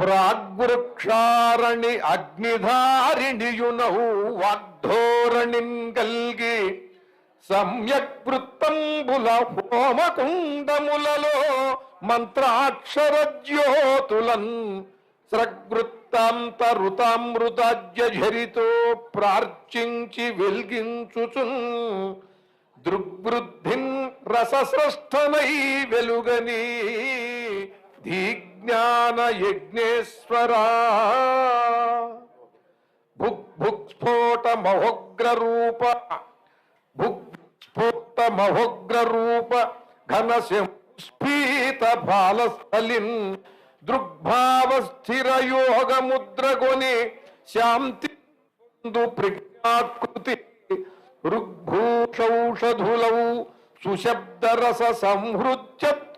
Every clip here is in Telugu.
ప్రాగ్వృక్షారణి అగ్నిధారిణియునహు వాగ్ధోరణిం కల్గి సమ్యక్ వృత్తంబుల హోమకుండములలో మంత్రాక్షర జ్యోతులన్ స్రగ్వృత్తాంత ప్రార్చించి వెల్గించుచున్. దృగ్వృద్ధిన్ రససృష్టమై వెలుగనీ ధీజ్ఞాన యజ్ఞేశ్వరా భుక్ భుక్ స్ఫోట మహోగ్ర రూప భుక్ స్ఫోట మహోగ్ర రూప ఘన స్ఫీత బాలస్థలిన్. దృగ్భావ స్థిర యోగ ముద్రగొని శాంతి ప్రజ్ఞాకృతి ఋగ్భూషౌషధులౌ సుశబ్దరస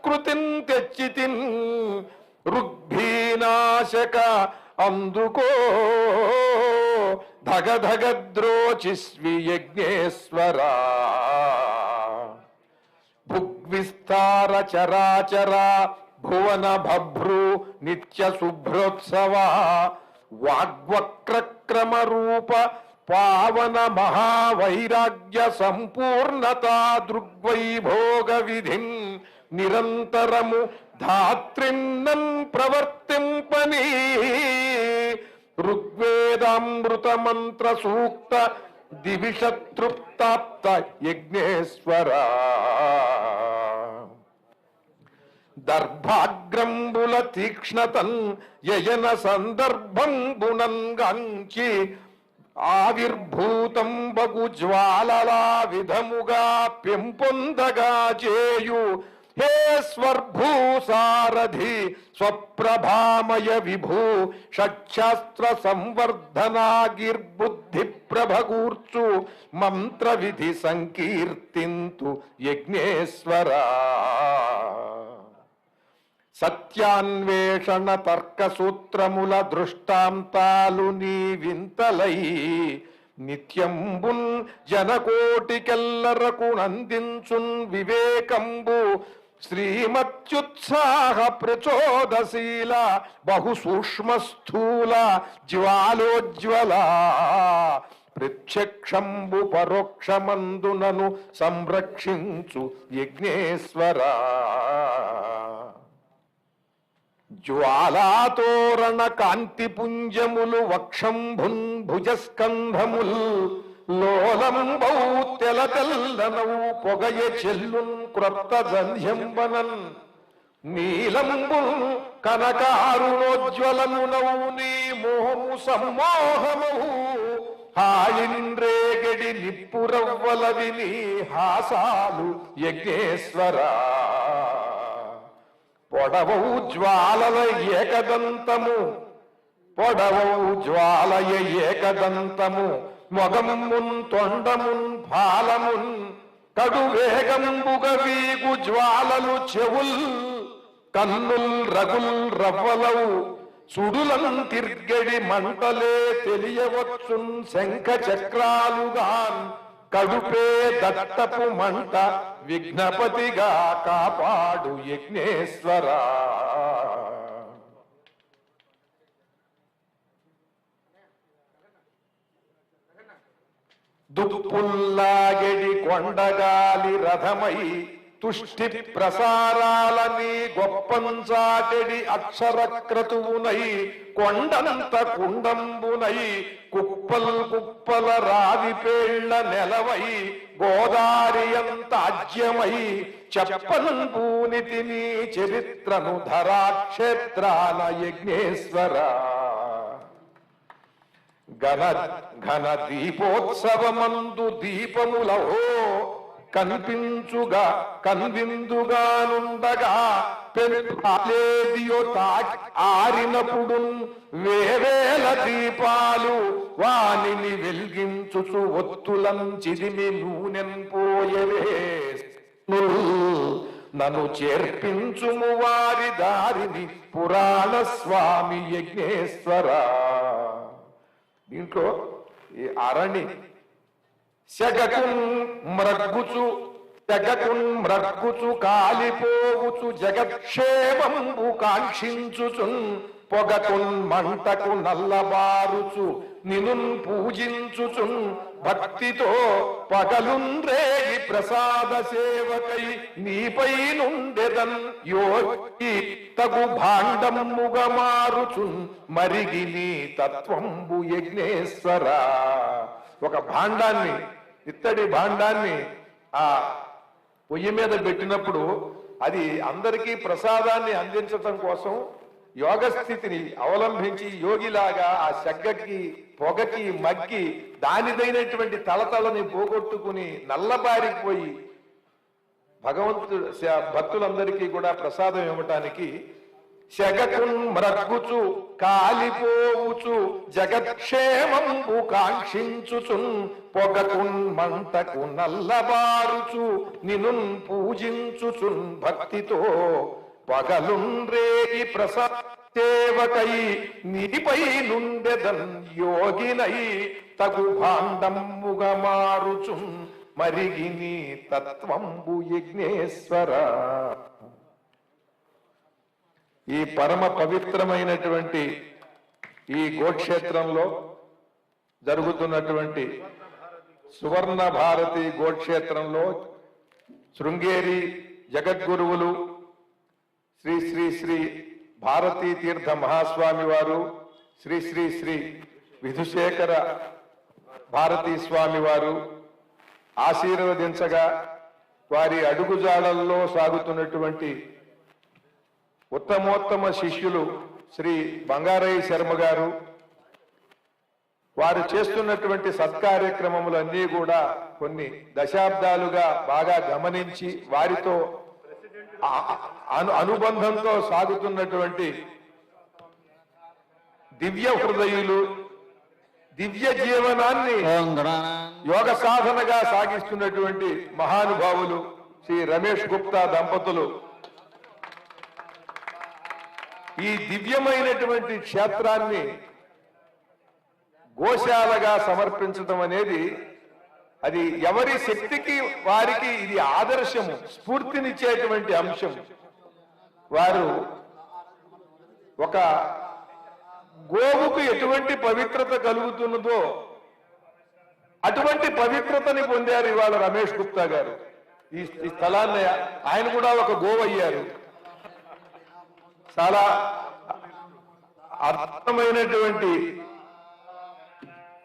సంహృత్యత్కృతిన్ తెచ్చితిన్ రుగ్భీనాశక అందుకో ధగధగద్రోచిస్వి ధగ యజ్ఞేశ్వరా. భుగ్విస్తార చరాచర భువన భభ్రు నిత్య శుభ్రోత్సవ వాగ్వక్రక్రమ రూప పావన మహావైరాగ్య సంపూర్ణత దృగ్వైభోగ విధిన్ నిరంతరము ధాత్రిన్నం ప్రవర్తింపని. ఋగ్వేదామృత మంత్ర సూక్త దివిషతృప్తాప్త యజ్ఞేశ్వర. దర్భాగ్రంబుల తీక్ష్ణతన్ యయన సందర్భం గంచి ఆవిర్భూతం బగు జ్వాలలా విధముగా పెంపొందగా చేయు హే స్వర్భూసారథి స్వప్రభామయ విభూ షట్శాస్త్ర సంవర్ధనాగిర్బుద్ధి ప్రభగూర్చు మంత్ర విధి సంకీర్తింతు యజ్ఞేశ్వరా. సత్యాన్వేషణ తర్కసూత్రముల దృష్టాంతాలు నీ వింతలై నిత్యంబున్ జనకోటికెల్లరకు నందించున్ వివేకంబు శ్రీమత్యుత్సాహ ప్రచోదశీల బహు సూక్ష్మ స్థూల జ్వాలోజ్వల ప్రత్యక్షంబు పరోక్షమందునను సంరక్షించు యజ్ఞేశ్వరా. జ్వాలాతోరణ కాంతిపుంజములు వక్షంభున్ భుజస్కంధముల్ లోలంబౌ తెల్లనవు పొగయ చెల్లున్ క్రొత్త జంధ్యంబనన్. నీలంబు కనకారుణోజ్వలమునవు నీ మోహము సమ్మోహమవు హాయింద్రేగడి నిప్పురవ్వలవి నీ హాసాలు యజ్ఞేశ్వరా. పొడవవు జ్వాలల ఏకదంతము పొడవవు జ్వాలయ ఏకదంతము మొగమున్ తొండమున్ ఫాలమున్ కడు వేగంబుగ వీగు జ్వాలలు చెవుల్ కన్నుల్ రగుల్ రవ్వలవు సుడులను తిర్గడి మంటలే తెలియవచ్చున్ శంఖ చక్రాలుగాన్ కడుపే దత్తపు మంట విఘ్నపతిగా కాపాడు యజ్ఞేశ్వరా దుప్పుల్లాగెడి కొండగాలి రథమై తుష్టి ప్రసారాలని గొప్పంచాటెడి అక్షర క్రతువునై కొండంత కుండంబునై కుప్పల్ కుప్పల రావి పేళ్ళ నెలవై గోదారి అంత అజ్యమై చెప్పన్ పూనితి చరిత్రను ధరాక్షేత్రాల యజ్ఞేశ్వరా. ఘన ఘన దీపోత్సవమందు దీపములహో కనిపించుగా కన్విందుగానుండగా పెళ్ళేదియో తాకి ఆరినప్పుడు వేవేల దీపాలు వానిని వెలిగించుచు ఒత్తులం చిదిమి నూనెన్ పోయవే. నన్ను చేర్పించుము వారి దారిని పురాణ స్వామి యజ్ఞేశ్వరా. దీంట్లో ఈ అరణి సెగకున్ మ్రగ్గుచు తెగకున్ మ్రగ్గుచు కాలిపోవుచు జగక్షేమంబు కాంక్షించుచున్. పొగకున్ మంటకు నల్లబారుచు నినున్ పూజించుచున్ భక్తితో పగలున్ రేగి ప్రసాద సేవకై నీపై నుండెదన్ యోగి తగు భాండముగ మారుచున్ మరిగి నీ తత్వంబు యజ్ఞేశ్వర. ఒక భాండాన్ని ఇత్తడి భాండాన్ని ఆ పొయ్యి మీద పెట్టినప్పుడు అది అందరికీ ప్రసాదాన్ని అందించటం కోసం యోగ స్థితిని అవలంబించి యోగిలాగా ఆ శగ్గకి పొగకి మగ్గి దానిదైనటువంటి తలతలని పోగొట్టుకుని నల్లబారిపోయి భగవంతుడు భక్తులందరికీ కూడా ప్రసాదం ఇవ్వటానికి శగకున్ మ్రగ్గుచు కాలిపోవుచు జగత్క్షేమంబు కాంక్షించుచున్ పొగకున్ మంటకు నల్లబారుచు నినున్ పూజించుచున్ భక్తితో పగలుండ్రేగి రేగి ప్రసాదేవకై నీపై నుండెదన్ యోగినై తగు భాండమ్ముగ మారుచు మరిగి మరిగిని తత్వంబు యజ్ఞేశ్వర. ఈ పరమ పవిత్రమైనటువంటి ఈ గోక్షేత్రంలో జరుగుతున్నటువంటి సువర్ణ భారతి గోక్షేత్రంలో శృంగేరి జగద్గురువులు శ్రీ శ్రీ శ్రీ భారతీ తీర్థ మహాస్వామి వారు శ్రీ శ్రీ శ్రీ విధుశేఖర భారతీ స్వామి వారు ఆశీర్వదించగా వారి అడుగుజాడల్లో సాగుతున్నటువంటి ఉత్తమోత్తమ శిష్యులు శ్రీ బంగారయ్య శర్మ గారు. వారు చేస్తున్నటువంటి సత్కార్యక్రమములన్నీ కూడా కొన్ని దశాబ్దాలుగా బాగా గమనించి వారితో అనుబంధంతో సాగుతున్నటువంటి దివ్య హృదయులు దివ్య జీవనాన్ని యోగ సాధనగా సాగిస్తున్నటువంటి మహానుభావులు శ్రీ రమేష్ గుప్తా దంపతులు. ఈ దివ్యమైనటువంటి క్షేత్రాన్ని గోశాలగా సమర్పించడం అనేది అది ఎవరి శక్తికి వారికి ఇది ఆదర్శము స్ఫూర్తినిచ్చేటువంటి అంశం. వారు ఒక గోవుకు ఎటువంటి పవిత్రత కలుగుతున్నదో అటువంటి పవిత్రతని పొందారు ఇవాళ రమేష్ గుప్తా గారు. ఈ స్థలాన్ని ఆయన కూడా ఒక గోవు అయ్యారు. చాలా అర్థమైనటువంటి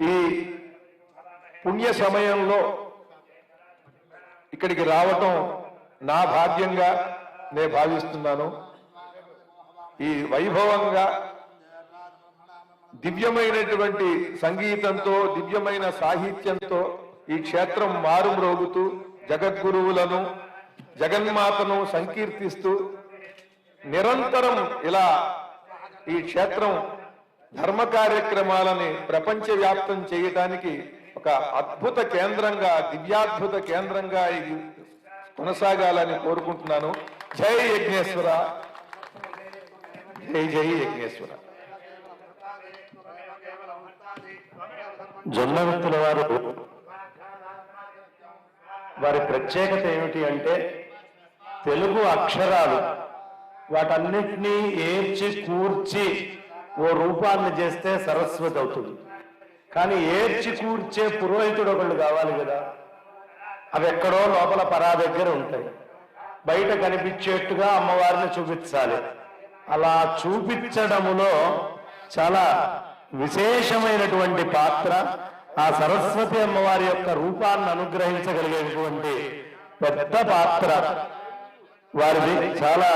ఈ పుణ్య సమయంలో ఇక్కడికి రావటం నా భాగ్యంగా నేను భావిస్తున్నాను. ఈ వైభవంగా దివ్యమైనటువంటి సంగీతంతో దివ్యమైన సాహిత్యంతో ఈ క్షేత్రం మారుమ్రోగుతూ జగద్గురువులను జగన్మాతను సంకీర్తిస్తూ నిరంతరం ఇలా ఈ క్షేత్రం ధర్మ కార్యక్రమాలని ప్రపంచవ్యాప్తం చేయటానికి ఒక అద్భుత కేంద్రంగా దివ్యాద్భుత కేంద్రంగా ఇది కొనసాగాలని కోరుకుంటున్నాను. జై యజ్ఞేశ్వర. జై జై యజ్ఞేశ్వర. జొన్నవిత్తుల వారు వారి ప్రత్యేకత ఏమిటి అంటే తెలుగు అక్షరాలు వాటన్నిటినీ ఏర్చి కూర్చి ఓ రూపాన్ని చేస్తే సరస్వతి అవుతుంది. కానీ ఏడ్చి కూర్చే పురోహితుడు ఒకళ్ళు కావాలి కదా. అవి ఎక్కడో లోపల పరా దగ్గర ఉంటాయి. బయట కనిపించేట్టుగా అమ్మవారిని చూపించాలి. అలా చూపించడములో చాలా విశేషమైనటువంటి పాత్ర ఆ సరస్వతి అమ్మవారి యొక్క రూపాన్ని అనుగ్రహించగలిగేటువంటి పెద్ద పాత్ర. వారిది చాలా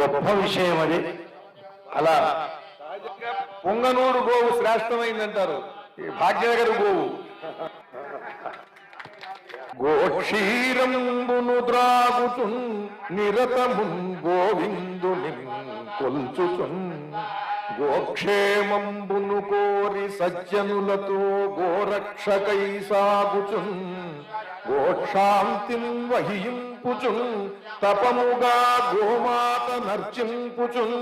గొప్ప విషయం అది. అలా పొంగనూరు గోవు శ్రేష్టమైందంటారు. ఈ భాగ్యనగర్ గోవు. గోక్షీరంబును ద్రాగుచు నిరతమున్ గోవిందుని కొల్చుచున్. గోక్షేమంబును కోరి సజ్జనులతో గోరక్షకై సాగుచున్. గోక్షాంతిం వహింపుచున్ తపముగా గోమాత నర్చింపుచున్.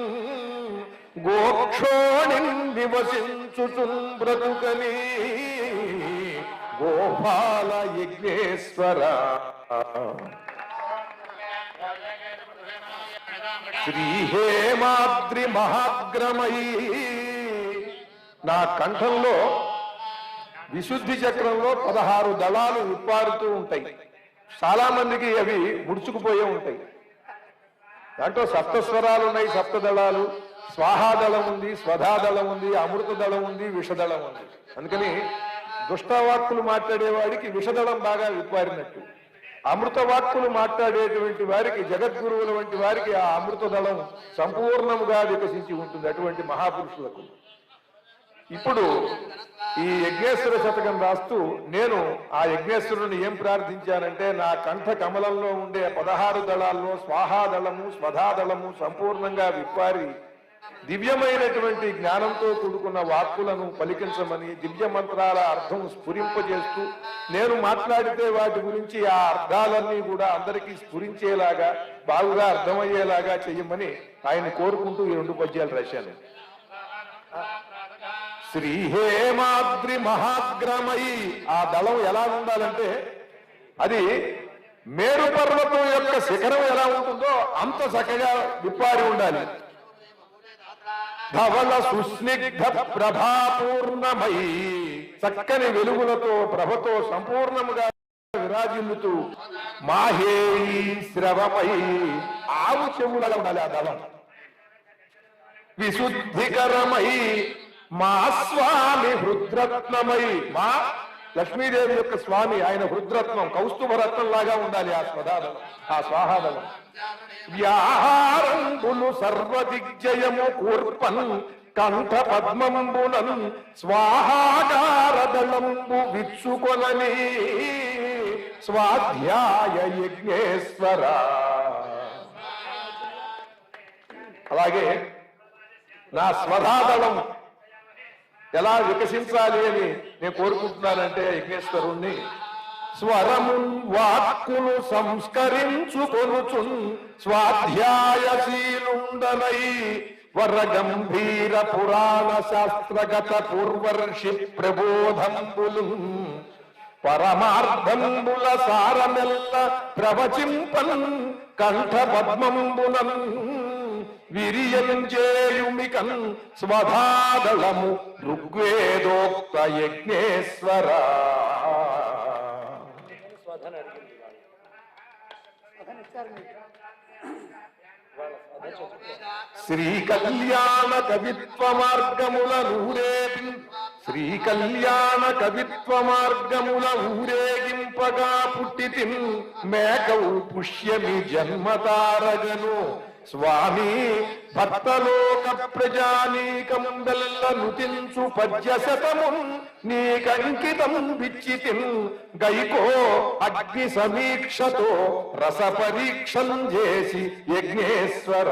గోక్షోణిన్ నివసించుచున్ బ్రతుకని. గోపాల యజ్ఞేశ్వర. శ్రీహేమాద్రి మహాగ్రమై నా కంఠంలో విశుద్ధి చక్రంలో పదహారు దళాలు ఉప్పారుతూ ఉంటాయి. చాలా మందికి అవి ముడుచుకుపోయే ఉంటాయి. దాంట్లో సప్తస్వరాలు ఉన్నాయి సప్త దళాలు స్వాహాదళం ఉంది స్వధాదళం ఉంది అమృత దళం ఉంది విషదళం ఉంది. అందుకని దుష్టవాక్కులు మాట్లాడేవాడికి విషదళం బాగా విప్పారినట్టు. అమృతవాక్కులు మాట్లాడేటువంటి వారికి జగద్గురువుల వంటి వారికి ఆ అమృత దళం సంపూర్ణముగా వికసించి ఉంటుంది అటువంటి మహాపురుషులకు. ఇప్పుడు ఈ యజ్ఞేశ్వర శతకం రాస్తూ నేను ఆ యజ్ఞేశ్వరుని ఏం ప్రార్థించానంటే నా కంఠ కమలంలో ఉండే పదహారు దళాల్లో స్వాహాదళము స్వధాదళము సంపూర్ణంగా విప్పారి దివ్యమైనటువంటి జ్ఞానంతో కూడుకున్న వాక్కులను పలికించమని దివ్య మంత్రాల అర్థం స్ఫురింపజేస్తూ నేను మాట్లాడితే వాటి గురించి ఆ అర్థాలన్నీ కూడా అందరికీ స్ఫురించేలాగా బాగుగా అర్థమయ్యేలాగా చెయ్యమని ఆయన కోరుకుంటూ ఈ రెండు పద్యాలు రాశాను. శ్రీహేమాద్రి మహాగ్రమయి ఆ దళం ఎలా ఉండాలంటే అది మేరు పర్వతం యొక్క శిఖరం ఎలా ఉంటుందో అంత చక్కగా విప్పాడి ఉండాలి. ధవల సుస్నిగ్ధ ప్రభాపూర్ణమై చక్కని వెలుగులతో ప్రభతో సంపూర్ణముగా విరాజిల్లుతూ మాహేయి శ్రవమై ఆవు చెవులలో ఉండాలి ఆ దళం. విశుద్ధికరమై మా స్వామి హృద్రత్నమై మా లక్ష్మీదేవి యొక్క స్వామి ఆయన హృద్రత్నం కౌస్తుభరత్నం లాగా ఉండాలి ఆ స్వధాదనం ఆ స్వాహాదలం వ్యాహారంబులు సర్వదిగ్జయము కూర్పన్ కంఠ పద్మంబునన్ స్వాహాగారదళంబు విచ్చుకొనని స్వాధ్యాయ యజ్ఞేశ్వర. అలాగే నా స్వధాదళం ఎలా వికసించాలి అని నేను కోరుకుంటున్నానంటే యజ్ఞేశ్వరుణ్ణి స్వరము వాక్కును సంస్కరించుకొనుచున్ స్వాధ్యాయశీలుండనై వర గంభీర పురాణ శాస్త్రగత పూర్వర్షి ప్రబోధంబులు పరమార్థంబుల సారమెల్ల ప్రవచింపన్ కంఠ పద్మంబులం విరియంజేయుమికన్ స్వధాదళము ఋగ్వేదోక్త యజ్ఞేశ్వర శ్రీ కళ్యాణ కవిత్వ మార్గముల నూరేగి శ్రీ కళ్యాణ కవిత్వ మార్గముల ఊరేగింపగా పుట్టితి మేకవు పుష్యమి జన్మతారగను. స్వామి భక్తలోక ప్రజానీకం వెల్ల నుతించు పద్యశతమున్ నీకంకితం విచ్చితిన్. గైకో అగ్ని సమీక్షతో రస పరీక్షం చేసి యజ్ఞేశ్వర.